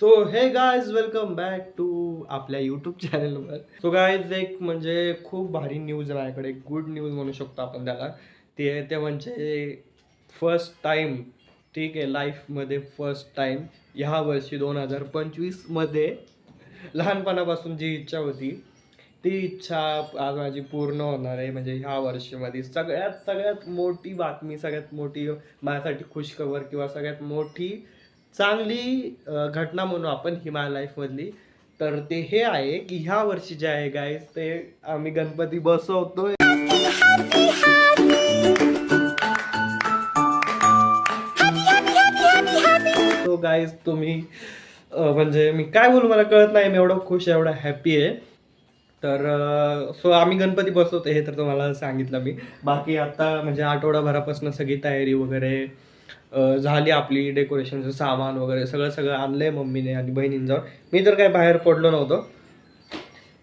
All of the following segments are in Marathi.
So hey guys welcome back to आपल्या यूट्यूब चॅनलवर सो गायज एक म्हणजे खूप भारी न्यूज आहे माझ्याकडे गुड न्यूज म्हणू शकतो आपण त्याला. ते ते म्हणजे फर्स्ट टाईम ठीक आहे लाईफमध्ये फर्स्ट टाईम ह्या वर्षी दोन हजार पंचवीसमध्ये लहानपणापासून जी इच्छा होती ती इच्छा आज माझी पूर्ण होणार आहे. म्हणजे ह्या वर्षामध्ये सगळ्यात सगळ्यात मोठी बातमी सगळ्यात मोठी माझ्यासाठी खुशखबर किंवा सगळ्यात मोठी चांगली घटना म्हणू आपण ही माझ्या लाईफमधली. तर ते हे आहे की ह्या वर्षी जे आहे गाईज ते आम्ही गणपती बसवतोय. तो गाईज तुम्ही म्हणजे मी काय बोलू मला कळत नाही मी एवढं खुश आहे एवढं हॅपी आहे. तर सो आम्ही गणपती बसवतो हे तर तुम्हाला सांगितलं मी. बाकी आता म्हणजे आठवडाभरापासून सगळी तयारी वगैरे झाली आपली डेकोरेशनचं सामान वगैरे सगळं सगळं आणलं आहे मम्मीने आणि बहिणींजवळ. मी तर काय बाहेर पडलो नव्हतो.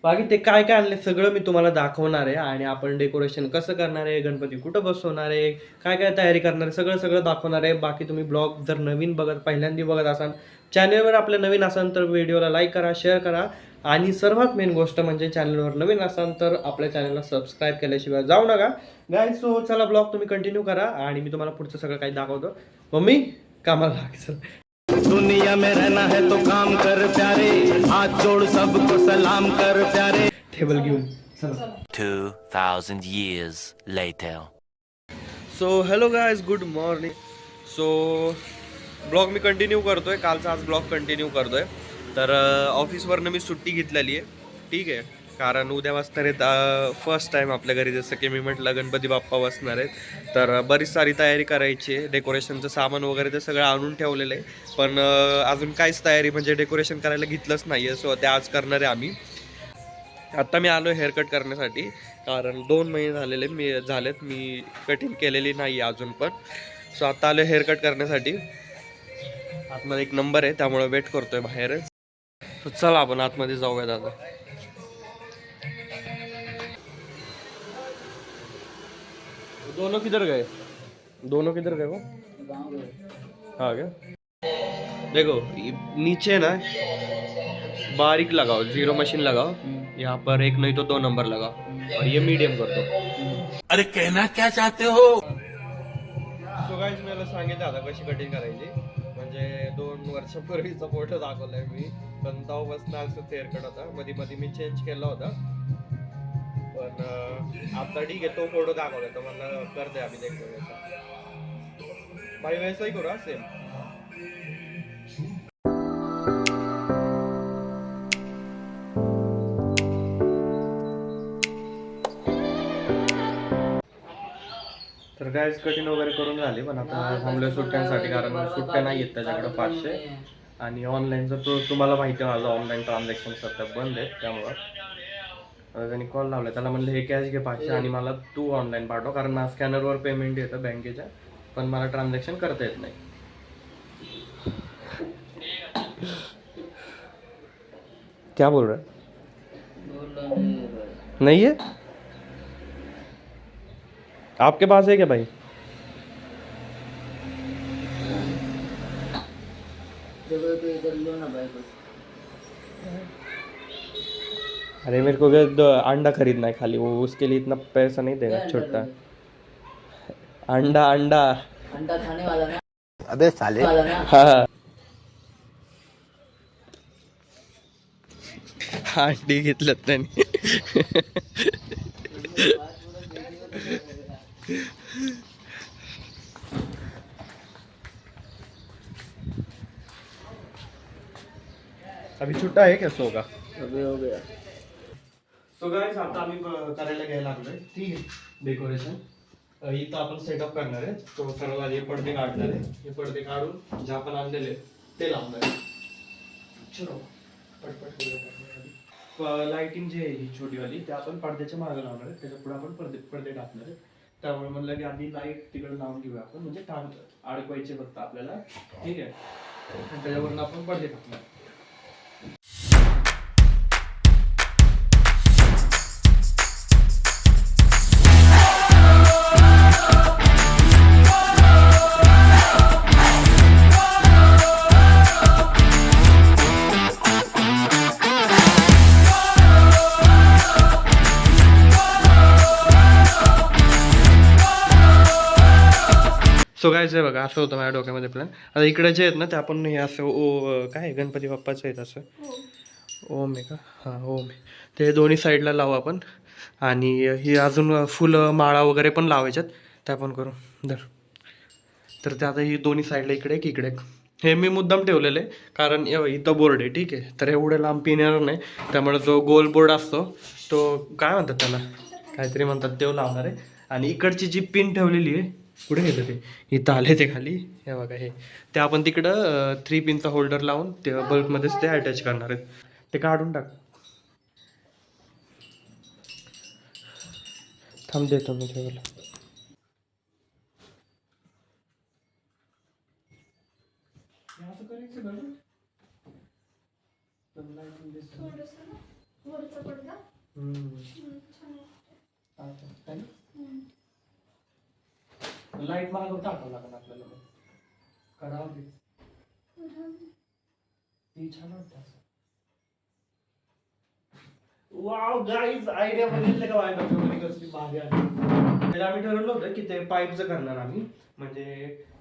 बाकी ते काय काय आणले सगळं मी तुम्हाला दाखवणार आहे आणि आपण डेकोरेशन कसं करणार आहे गणपती कुठं बसवणार आहे काय काय तयारी करणार आहे सगळं सगळं दाखवणार आहे. बाकी तुम्ही ब्लॉग जर नवीन बघत पहिल्यांदा बघत असाल चॅनलवर आपल्या नवीन असाल तर व्हिडिओला लाईक करा शेअर करा. आणि सर्वात मेन गोष्ट म्हणजे चॅनलवर नवीन असाल तर आपल्या चॅनलला सबस्क्राईब केल्याशिवाय जाऊ नका. गाय सो चला ब्लॉग तुम्ही कंटिन्यू करा आणि मी तुम्हाला पुढचं सगळं काही दाखवतो. मम्मी कामाला लागायचं दुनिया में रहना है तो काम कर प्यारे. हाथ जोड़ सबको सलाम कर प्यारे. टेबल घेऊन चला. 2,000 years later. So hello guys good morning so blog मी कंटिन्यू करतोय. कालचा आज ब्लॉग कंटिन्यू करतोय. तर ऑफिसवरनं मी सुट्टी घेतलेली आहे. ठीक आहे. कारण उद्या वाजणार आहेत फर्स्ट टाईम आपल्या घरी जसं की मी म्हटलं गणपती बाप्पा बसणार आहेत. तर बरीच सारी तयारी करायची आहे. डेकोरेशनचं सामान वगैरे ते सगळं आणून ठेवलेलं आहे. पण अजून काहीच तयारी म्हणजे डेकोरेशन करायला घेतलंच नाही आहे सो ते आज करणार आहे आम्ही. आत्ता मी आलो हेअरकट करण्यासाठी. कारण दोन महिने झालेले मी झालेत. मी कटिंग केलेली नाही अजून पण. सो आत्ता आलो हेअरकट करण्यासाठी. आतमध्ये एक नंबर आहे. त्यामुळे वेट करतोय बाहेरच. चला आपण आतमध्ये जाऊया दादा. दोनों किधर गए? दोनों किधर गए वो? हाँ क्या? देखो नीचे ना बारीक लगाओ जीरो मशीन लगाओ यहाँ पर एक नहीं तो दो नंबर लगाओ और ये मीडियम कर दो। अरे कहना क्या चाहते हो? सो गाईज मला सांगितलं आता कशी कटिंग करायची म्हणजे दोन वर्षापूर्वीचा फोटो दाखवलाय मी. पण तेव्हापासून असं हेअर कट होता. मध्ये मध्ये मी चेंज केला होता. पण आता ठीक आहे तो फोटो दाखवलाय. तर मला करते आम्ही देखतो बाई भाई वैसा ही करू सेम तर काय कटिंग वगैरे करून झाली पण आता थांबलोय सुट्ट्यांसाठी कारण सुट्ट्या नाही आहेत त्याच्याकडे पाचशे. आणि ऑनलाईनचं तो तुम्हाला माहिती आहे माझं ऑनलाईन ट्रान्झॅक्शन सध्या बंद आहे त्यामुळं. त्यांनी कॉल लावला त्याला म्हणलं हे कॅश घे पाचशे आणि मला तू ऑनलाईन पाठव कारण ना स्कॅनरवर पेमेंट येतं बँकेच्या पण मला ट्रान्झॅक्शन करता येत नाही. क्या बोल रहा है? नहीं है. आपके पास है क्या भाई? अरे मेरे को क्या अंडा खरीदना है खाली वो उसके लिए इतना पैसा नहीं देगा छोटा। अंडा अंडा। अंडा खाने वाला ना। अबे साले। हाँ अंडी घेतल्यात त्यांनी अभी छुट्टा है क्या सो का अबे हो गया। सो गाइस आता आम्ही करायला घ्यायला लागलोय. ठीक आहे. डेकोरेशन इथं आपण सेटअप करणार आहे. तो सर्व आधी हे पडदे काढणार आहे. हे पडदे काढून जे आपण आणलेले ते लावणार आहे. चलो. पटपट लाइटिंग जी आहे ही छोटीवाली ते आपण पडद्याच्या मागे लावणार आहे. त्याच्या पुढे आपण पडदे पडदे टाकणार आहे. त्यामुळे म्हणलं की आधी लाइट तिकडे लावून घेऊया आपण. म्हणजे टांग अडकवायचे फक्त आपल्याला. ठीक आहे? आणि त्याच्यावरून आपण पडदे टाकणार. आहे बघा असं होतं माझ्या डोक्यामध्ये प्लॅन आता इकडे जे आहेत ना ते आपण हे असं ओ काय आहे, गणपती बाप्पाचं आहेत असं? ओम आहे का? हां ओम आहे. ते दोन्ही साईडला लावू आपण. आणि ही अजून फुलं माळा वगैरे पण लावायच्यात. त्या पण करू. धर. तर ते आता ही दोन्ही साईडला इकडे एक इकडे एक. हे मी मुद्दाम ठेवलेलं आहे कारण इथं बोर्ड आहे ठीक आहे. तर एवढं लांब पिन येणार नाही. त्यामुळे जो गोल बोर्ड असतो तो काय म्हणतात त्याला? काहीतरी म्हणतात तेव लावणार आहे. आणि इकडची जी पिन ठेवलेली आहे कुठे गेलं ते? इथं आले ते खाली. हे बघा हे. ते आपण तिकडं थ्री पिनचा होल्डर लावून ते बल्बमध्येच ते अटॅच करणार आहेत. ते काढून टाक. थांब देतो मी ठेवलं लाइट मागं टाकावं लागेल आपल्याला मग. करावं ती छान वाटतं असं. वाव गाईज आयडिया बघितलं का माझ्या डोक्यामध्ये कसली भारी आली तर आम्ही ठरवलं होतं की ते पाईपचं करणार आम्ही. म्हणजे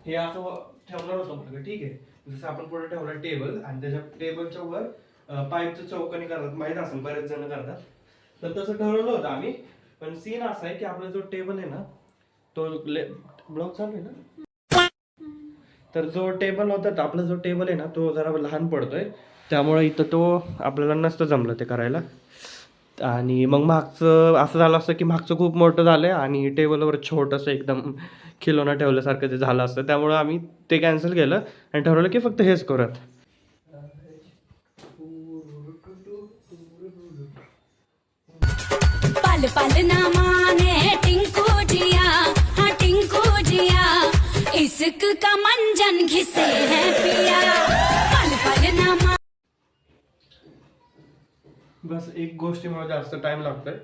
हे असं ठेवणार होतं म्हटलं ठीक आहे. जसं आपण पुढे ठेवलं टेबल आणि त्याच्या टेबलच्या वर पाईपचं चौकणी करतात. माहीत असेल बरेच जण करतात. तर तसं ठरवलं होतं आम्ही. पण सीन असा आहे की आपला जो टेबल आहे ना तो ब्लॉक चालू आहे ना? तर जो टेबल होता आपला जो टेबल आहे ना तो जरा लहान पडतोय. त्यामुळे इथं तो आपल्याला नसतं जमलं ते करायला. आणि मग मागचं असं झालं असतं की मागचं खूप मोठं झालं आहे आणि टेबलवर छोटंसं एकदम खिलोना ठेवल्यासारखं ते झालं असतं. त्यामुळं आम्ही ते कॅन्सल केलं आणि ठरवलं की फक्त हेच करत पल पल इश्क का मंजन घिसे है पिया। पल पल बस एक गोष्टीमुळे जास्त टाइम लागतोय.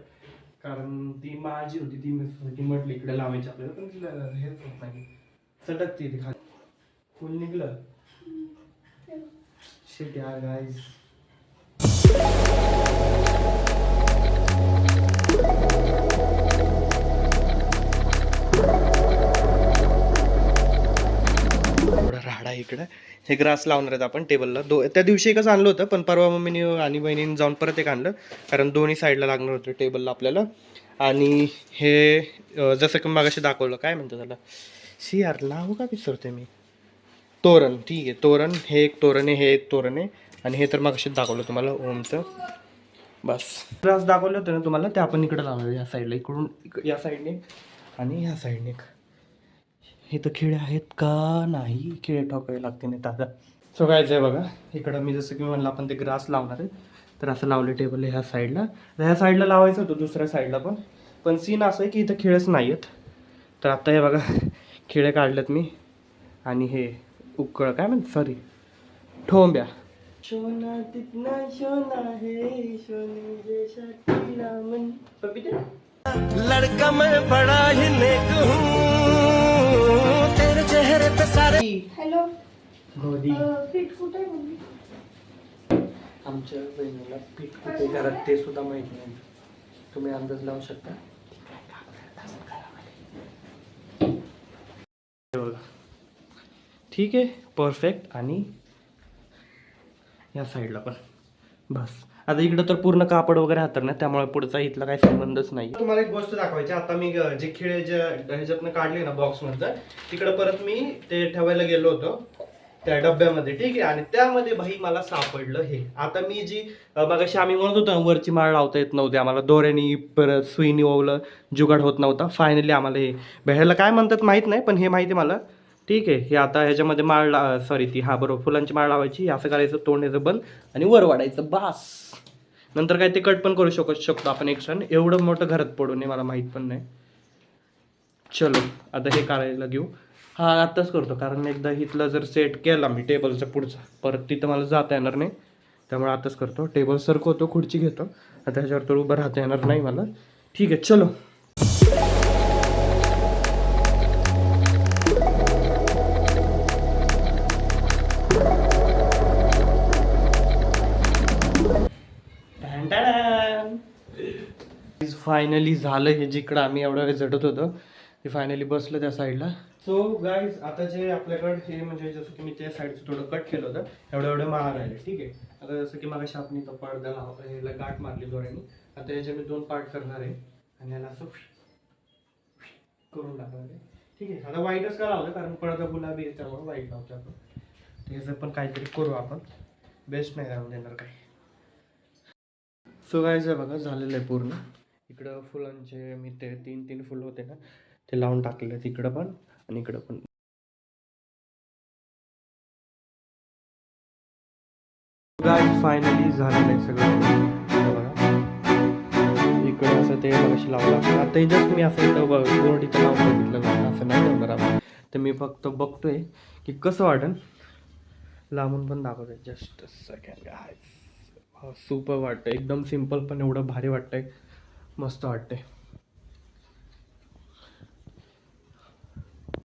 कारण ती माझी होती ती मी ती म्हटली इकडे लावायची आपल्याला. पण तिला हेच होत नाही. सटकती ती खाली. फुल निघलं. शेट यार गाईज झाड आहे इकडं. हे ग्रास लावणार आहेत आपण टेबलला दो त्या दिवशी एकच आणलं होतं पण परवा मम्मीने आणि बहिणीने जाऊन परत एक आणलं. कारण दोन्ही साईडला लागणार होतं टेबलला आपल्याला. आणि हे जसं की मागाशी दाखवलं काय म्हणतं त्याला? सी यार नाव का विसरते मी? तोरण. ठीक आहे तोरण. हे एक तोरण आहे हे एक तोरण आहे. आणि हे तर मागाशी दाखवलं तुम्हाला ओमचं. बस. ग्रास दाखवलं होतं ना तुम्हाला ते आपण इकडं लावणार या साईडला इकडून इक- या साईडने आणि ह्या साईडने एक. हे तर खेळे आहेत का नाही? खेळे ठोकावे लागते नाही दादा सो काय आहे बघा इकडं मी जसं की म्हणलं आपण ते ग्रास लावणार आहे. तर असं लावले टेबल ह्या साईडला तर ह्या साईडला लावायचं होतं दुसऱ्या साईडला पण. पण सीन असं आहे की इथं खेळच नाही आहेत. तर आता हे बघा खेळे काढलेत मी. आणि हे उकळ काय म्हणते सॉरी ठोंब्या. शोना तितना शोना हे शोने लड़का मैं बड़ा ही नेक हूँ। हॅलो. पीठ कुठे आमच्या बहिणीला पीठ कुठे घरात ते सुद्धा माहीत नाही. तुम्ही अंदाज लावू शकता? हे बघा. ठीक आहे परफेक्ट आणि या साईडला पण. बस. आता इकडं तर पूर्ण कापड वगैरे हातरणार त्यामुळे पुढचा इथला काही संबंधच नाही. तुम्हाला एक गोष्ट दाखवायची आता मी जे खिळे ज्या ह्याच्यातनं काढले ना बॉक्समधलं तिकडं परत मी ते ठेवायला गेलो होतो त्या डब्यामध्ये ठीक आहे? आणि त्यामध्ये भाई मला सापडलं हे. आता मी जी मगाशी आम्ही म्हणत होतो वरची माळ लावता येत नव्हती आम्हाला दोऱ्यानी परत सुईनी ओवलं जुगाड होत नव्हता. फायनली आम्हाला हे भेटायला काय म्हणतात माहीत नाही पण हे माहिती मला. ठीक आहे. हे आता ह्याच्यामध्ये माळ ला सॉरी ती हा बरोबर फुलांची माळ लावायची असं करायचं तोंडाचं बंद आणि वर वाढायचं बास. नंतर काय ते कट पण करू शकत शकतो आपण एक क्षण. एवढं मोठं घरात पडू नये मला माहीत पण नाही. चलो आता हे करायला घेऊ. हा आत्ताच करतो कारण एकदा इथलं जर सेट केला मी टेबलचा पुढचा परत तिथं मला जाता येणार नाही. त्यामुळे आताच करतो. टेबल सरकवतो खुर्ची घेतो. आता ह्याच्यावर तर उभं राहता येणार नाही मला. ठीक आहे चलो. फायनली झालं हे जिकडं आम्ही एवढा वेळ झटत होतो. ते फायनली बसलं त्या साईडला सो गाईज आता जे आपल्याकडे हे म्हणजे जसं की मी त्या साईडचं थोडं कट केलं होतं. एवढं एवढं महाग राहिले ठीक आहे? आता जसं की मला शापनी तर पडदा लावता ह्याला गाठ मारली दोऱ्याने आता याचे मी दोन पार्ट करणार आहे. आणि याला असं करून टाकणार आहे. ठीक आहे? आता वाईटच का लावलं कारण पडदा गुलाबी आहे त्यामुळे वाईट लावतो आपण. त्याचं पण काहीतरी करू आपण. बेस्ट नाही राहून देणार काही. सो गायचं बघा झालेलं आहे पूर्ण. इकडं फुलांचे मी ते तीन तीन फुलं होते ना ते लावून टाकले तिकडं पण आणि इकडं पण. गाय फायनली झालेलं आहे सगळं. बघा. इकडं असं ते मगाशी लावलं आता जस्ट मी असं इथं बोर्ड इथं लावून बघितलं असं नाही ठेवणार आपण तर मी फक्त बघतोय की कसं वाटेल. लांबून पण दाखवतोय. जस्ट सेकंड गाय सुपर वाटतं एकदम सिंपल पण एवढं भारी वाटतंय. मस्त वाटते